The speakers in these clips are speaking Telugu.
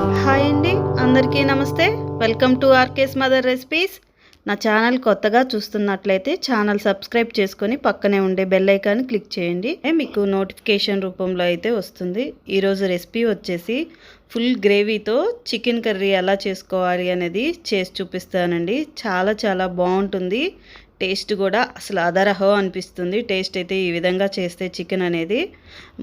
హాయ్ అండి అందరికీ నమస్తే. Welcome to RK's mother recipes. నా ఛానల్ కొత్తగా చూస్తున్నట్లయితే ఛానల్ సబ్స్క్రైబ్ చేసుకొని పక్కనే ఉండే బెల్ ఐకాన్ క్లిక్ చేయండి. ఏ మీకు నోటిఫికేషన్ రూపంలో అయితే వస్తుంది. ఈరోజు రెసిపీ వచ్చేసి ఫుల్ గ్రేవీతో చికెన్ కర్రీ ఎలా చేసుకోవాలి అనేది చేసి చూపిస్తానండి. చాలా చాలా బాగుంటుంది. టేస్ట్ కూడా అసలు అదరహో అనిపిస్తుంది. టేస్ట్ అయితే ఈ విధంగా చేస్తే చికెన్ అనేది.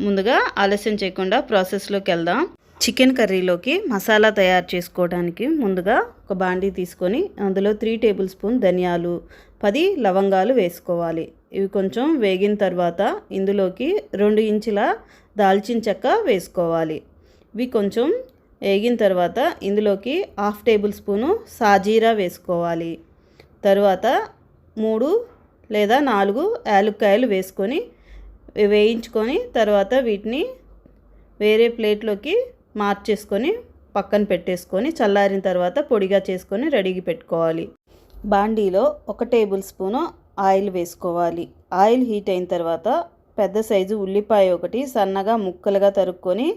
ముందుగా ఆలస్యం చేయకుండా ప్రాసెస్లోకి వెళ్దాం. చికెన్ కర్రీలోకి మసాలా తయారు చేసుకోవడానికి ముందుగా ఒక బాండీ తీసుకొని అందులో త్రీ టేబుల్ స్పూన్ ధనియాలు పది లవంగాలు వేసుకోవాలి. ఇవి కొంచెం వేగిన తర్వాత ఇందులోకి రెండు ఇంచుల దాల్చిన చెక్క వేసుకోవాలి. ఇవి కొంచెం వేగిన తర్వాత ఇందులోకి హాఫ్ టేబుల్ స్పూను సాజీరా వేసుకోవాలి. తర్వాత మూడు లేదా నాలుగు యాలుక్కాయలు వేసుకొని వేయించుకొని తర్వాత వీటిని వేరే ప్లేట్లోకి మార్చేసుకొని పక్కన పెట్టేసుకొని చల్లారిన తర్వాత పొడిగా చేసుకొని రెడీగా పెట్టుకోవాలి. బాండీలో ఒక టేబుల్ స్పూను ఆయిల్ వేసుకోవాలి. ఆయిల్ హీట్ అయిన తర్వాత పెద్ద సైజు ఉల్లిపాయ ఒకటి సన్నగా ముక్కలుగా తరుక్కొని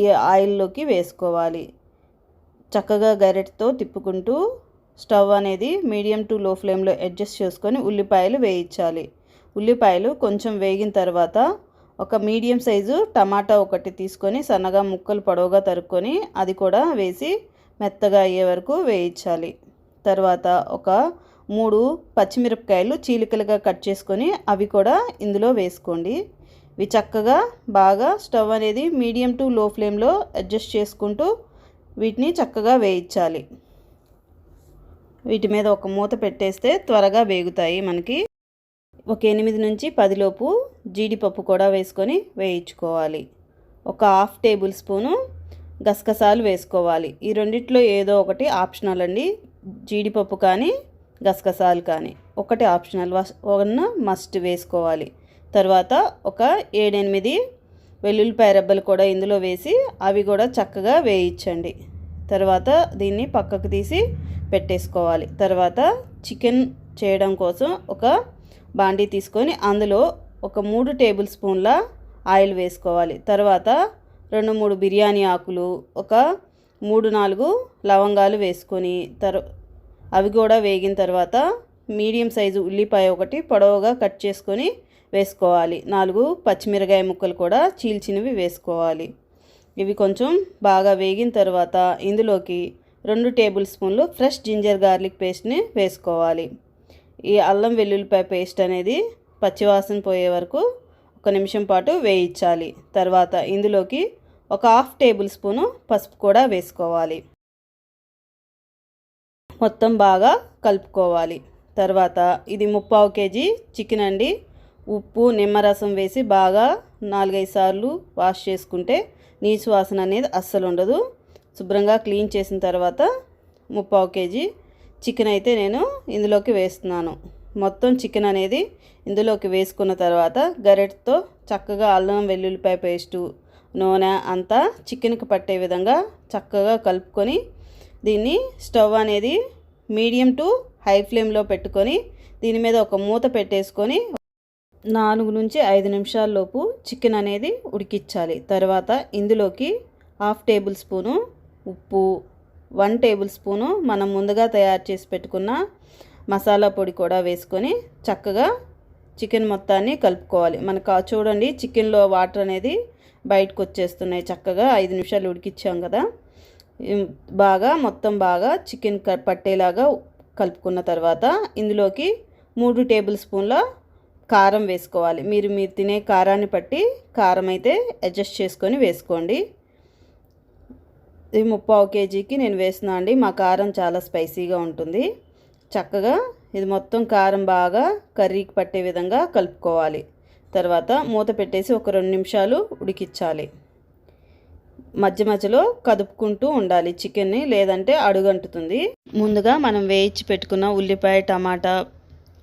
ఈ ఆయిల్లోకి వేసుకోవాలి. చక్కగా గరెట్తో తిప్పుకుంటూ స్టవ్ అనేది మీడియం టు లో ఫ్లేమ్లో అడ్జస్ట్ చేసుకొని ఉల్లిపాయలు వేయించాలి. ఉల్లిపాయలు కొంచెం వేగిన తర్వాత ఒక మీడియం సైజు టమాటా ఒకటి తీసుకొని సన్నగా ముక్కలు పొడవుగా తరుక్కొని అది కూడా వేసి మెత్తగా అయ్యే వరకు వేయించాలి. తర్వాత ఒక మూడు పచ్చిమిరపకాయలు చీలికలుగా కట్ చేసుకొని అవి కూడా ఇందులో వేసుకోండి. ఇవి చక్కగా బాగా స్టవ్ అనేది మీడియం టు లో ఫ్లేమ్లో అడ్జస్ట్ చేసుకుంటూ వీటిని చక్కగా వేయించాలి. వీటి మీద ఒక మూత పెట్టేస్తే త్వరగా వేగుతాయి మనకి. ఒక ఎనిమిది నుంచి పదిలోపు జీడిపప్పు కూడా వేసుకొని వేయించుకోవాలి. ఒక హాఫ్ టేబుల్ స్పూను గసగసాలు వేసుకోవాలి. ఈ రెండిట్లో ఏదో ఒకటి ఆప్షనల్ అండి. జీడిపప్పు కానీ గసగసాలు కానీ ఒకటి ఆప్షనల్ వన్ మస్ట్ వేసుకోవాలి. తర్వాత ఒక ఏడెనిమిది వెల్లుల్లిపాయ రెబ్బలు కూడా ఇందులో వేసి అవి కూడా చక్కగా వేయించండి. తర్వాత దీన్ని పక్కకు తీసి పెట్టేసుకోవాలి. తర్వాత చికెన్ చేయడం కోసం ఒక బాండీ తీసుకొని అందులో ఒక మూడు టేబుల్ స్పూన్ల ఆయిల్ వేసుకోవాలి. తర్వాత రెండు మూడు బిర్యానీ ఆకులు ఒక మూడు నాలుగు లవంగాలు వేసుకొని తర్ అవి కూడా వేగిన తర్వాత మీడియం సైజు ఉల్లిపాయ ఒకటి పొడవుగా కట్ చేసుకొని వేసుకోవాలి. నాలుగు పచ్చిమిరకాయ ముక్కలు కూడా చీల్చినవి వేసుకోవాలి. ఇవి కొంచెం బాగా వేగిన తర్వాత ఇందులోకి రెండు టేబుల్ స్పూన్లు ఫ్రెష్ జింజర్ గార్లిక్ పేస్ట్ని వేసుకోవాలి. ఈ అల్లం వెల్లుల్లిపాయ పేస్ట్ అనేది పచ్చివాసన పోయే వరకు ఒక నిమిషం పాటు వేయించాలి. తర్వాత ఇందులోకి ఒక హాఫ్ టేబుల్ స్పూను పసుపు కూడా వేసుకోవాలి. మొత్తం బాగా కలుపుకోవాలి. తర్వాత ఇది ముప్పావు కేజీ చికెన్ అండి. ఉప్పు నిమ్మరసం వేసి బాగా నాలుగైదు సార్లు వాష్ చేసుకుంటే నీచు వాసన అనేది అస్సలు ఉండదు. శుభ్రంగా క్లీన్ చేసిన తర్వాత ముప్పావు కేజీ చికెన్ అయితే నేను ఇందులోకి వేస్తున్నాను. మొత్తం చికెన్ అనేది ఇందులోకి వేసుకున్న తర్వాత గరెట్తో చక్కగా అల్లం వెల్లుల్లిపాయ పేస్టు నూనె అంతా చికెన్కి పట్టే విధంగా చక్కగా కలుపుకొని దీన్ని స్టవ్ అనేది మీడియం టు హై ఫ్లేమ్లో పెట్టుకొని దీని మీద ఒక మూత పెట్టేసుకొని నాలుగు నుంచి ఐదు నిమిషాల్లోపు చికెన్ అనేది ఉడికించాలి. తర్వాత ఇందులోకి హాఫ్ టేబుల్ స్పూను ఉప్పు వన్ టేబుల్ స్పూను మనం ముందుగా తయారు చేసి పెట్టుకున్న మసాలా పొడి కూడా వేసుకొని చక్కగా చికెన్ మొత్తాన్ని కలుపుకోవాలి. మనకు చూడండి చికెన్లో వాటర్ అనేది బయటకు వచ్చేస్తున్నాయి. చక్కగా ఐదు నిమిషాలు ఉడికిచ్చాం కదా. బాగా మొత్తం బాగా చికెన్ పట్టేలాగా కలుపుకున్న తర్వాత ఇందులోకి మూడు టేబుల్ స్పూన్ల కారం వేసుకోవాలి. మీరు మీరు తినే కారాన్ని బట్టి కారం అయితే అడ్జస్ట్ చేసుకొని వేసుకోండి. ఇది ముప్పావు కేజీకి నేను వేస్తున్నా అండి. మా కారం చాలా స్పైసీగా ఉంటుంది. చక్కగా ఇది మొత్తం కారం బాగా కర్రీకి పట్టే విధంగా కలుపుకోవాలి. తర్వాత మూత పెట్టేసి ఒక రెండు నిమిషాలు ఉడికించాలి. మధ్య మధ్యలో కదుపుకుంటూ ఉండాలి. చికెన్ని లేదంటే అడుగంటుతుంది. ముందుగా మనం వేయించి పెట్టుకున్న ఉల్లిపాయ టమాటా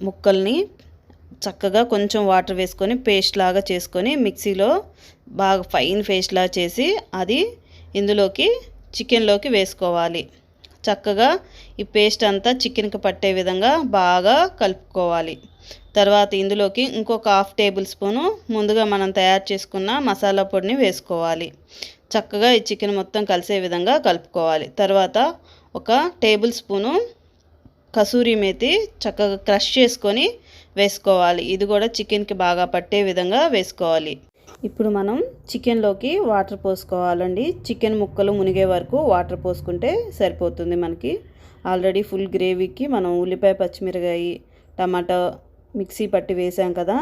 ముక్కల్ని చక్కగా కొంచెం వాటర్ వేసుకొని పేస్ట్ లాగా చేసుకొని మిక్సీలో బాగా ఫైన్ పేస్ట్ లాగా చేసి అది ఇందులోకి చికెన్లోకి వేసుకోవాలి. చక్కగా ఈ పేస్ట్ అంతా చికెన్కి పట్టే విధంగా బాగా కలుపుకోవాలి. తర్వాత ఇందులోకి ఇంకొక హాఫ్ టేబుల్ స్పూను ముందుగా మనం తయారు చేసుకున్న మసాలా పొడిని వేసుకోవాలి. చక్కగా ఈ చికెన్ మొత్తం కలిసే విధంగా కలుపుకోవాలి. తర్వాత ఒక టేబుల్ స్పూను కసూరి మేతి చక్కగా క్రష్ చేసుకొని వేసుకోవాలి. ఇది కూడా చికెన్కి బాగా పట్టే విధంగా వేసుకోవాలి. ఇప్పుడు మనం చికెన్లోకి వాటర్ పోసుకోవాలండి. చికెన్ ముక్కలు మునిగే వరకు వాటర్ పోసుకుంటే సరిపోతుంది మనకి. ఆల్రెడీ ఫుల్ గ్రేవీకి మనం ఉల్లిపాయ పచ్చిమిరకాయ టమాటా మిక్సీ పట్టి వేసాం కదా.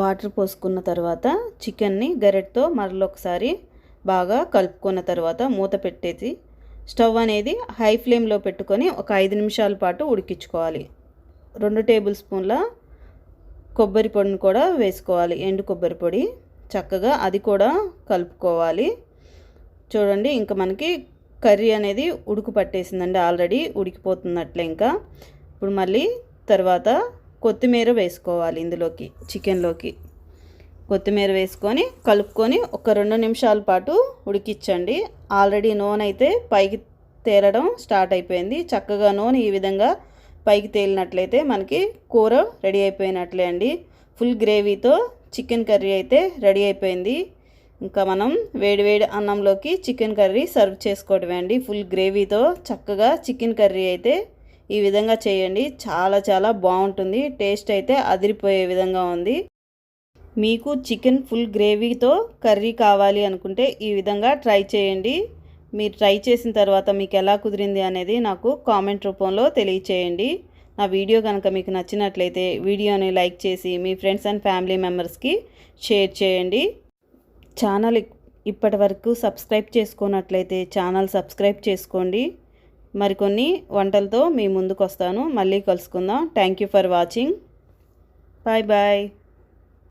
వాటర్ పోసుకున్న తర్వాత చికెన్ని గరెట్తో మరలొకసారి బాగా కలుపుకున్న తర్వాత మూత పెట్టేసి స్టవ్ అనేది హై ఫ్లేమ్లో పెట్టుకొని ఒక ఐదు నిమిషాల పాటు ఉడికించుకోవాలి. రెండు టేబుల్ స్పూన్ల కొబ్బరి పొడిని కూడా వేసుకోవాలి. ఎండు కొబ్బరి పొడి. చక్కగా అది కూడా కలుపుకోవాలి. చూడండి ఇంకా మనకి కర్రీ అనేది ఉడుకు పట్టేసిందండి. ఆల్రెడీ ఉడికిపోతున్నట్లే ఇంకా. ఇప్పుడు మళ్ళీ తర్వాత కొత్తిమీర వేసుకోవాలి ఇందులోకి చికెన్లోకి. కొత్తిమీర వేసుకొని కలుపుకొని ఒక రెండు నిమిషాల పాటు ఉడికించండి. ఆల్రెడీ నూనె అయితే పైకి తేలడం స్టార్ట్ అయిపోయింది. చక్కగా నూనె ఈ విధంగా పైకి తేలినట్లయితే మనకి కూర రెడీ అయిపోయినట్లే అండి. ఫుల్ గ్రేవీతో చికెన్ కర్రీ అయితే రెడీ అయిపోయింది. ఇంకా మనం వేడివేడి అన్నంలోకి చికెన్ కర్రీ సర్వ్ చేసుకోవడమే అండి. ఫుల్ గ్రేవీతో చక్కగా చికెన్ కర్రీ అయితే ఈ విధంగా చేయండి. చాలా చాలా బాగుంటుంది. టేస్ట్ అయితే అదిరిపోయే విధంగా ఉంది. మీకు చికెన్ ఫుల్ గ్రేవీతో కర్రీ కావాలి అనుకుంటే ఈ విధంగా ట్రై చేయండి. మీరు ట్రై చేసిన తర్వాత మీకు ఎలా కుదిరింది అనేది నాకు కామెంట్ రూపంలో తెలియచేయండి. నా వీడియో కనుక మీకు నచ్చినట్లయితే వీడియోని లైక్ చేసి మీ ఫ్రెండ్స్ అండ్ ఫ్యామిలీ మెంబర్స్కి షేర్ చేయండి. ఛానల్ ఇప్పటి వరకు సబ్స్క్రైబ్ చేసుకున్నట్లయితే ఛానల్ సబ్స్క్రైబ్ చేసుకోండి. మరికొన్ని వంటలతో మీ ముందుకు వస్తాను మళ్ళీ కలుసుకుందాం. Thank you for watching. Bye bye.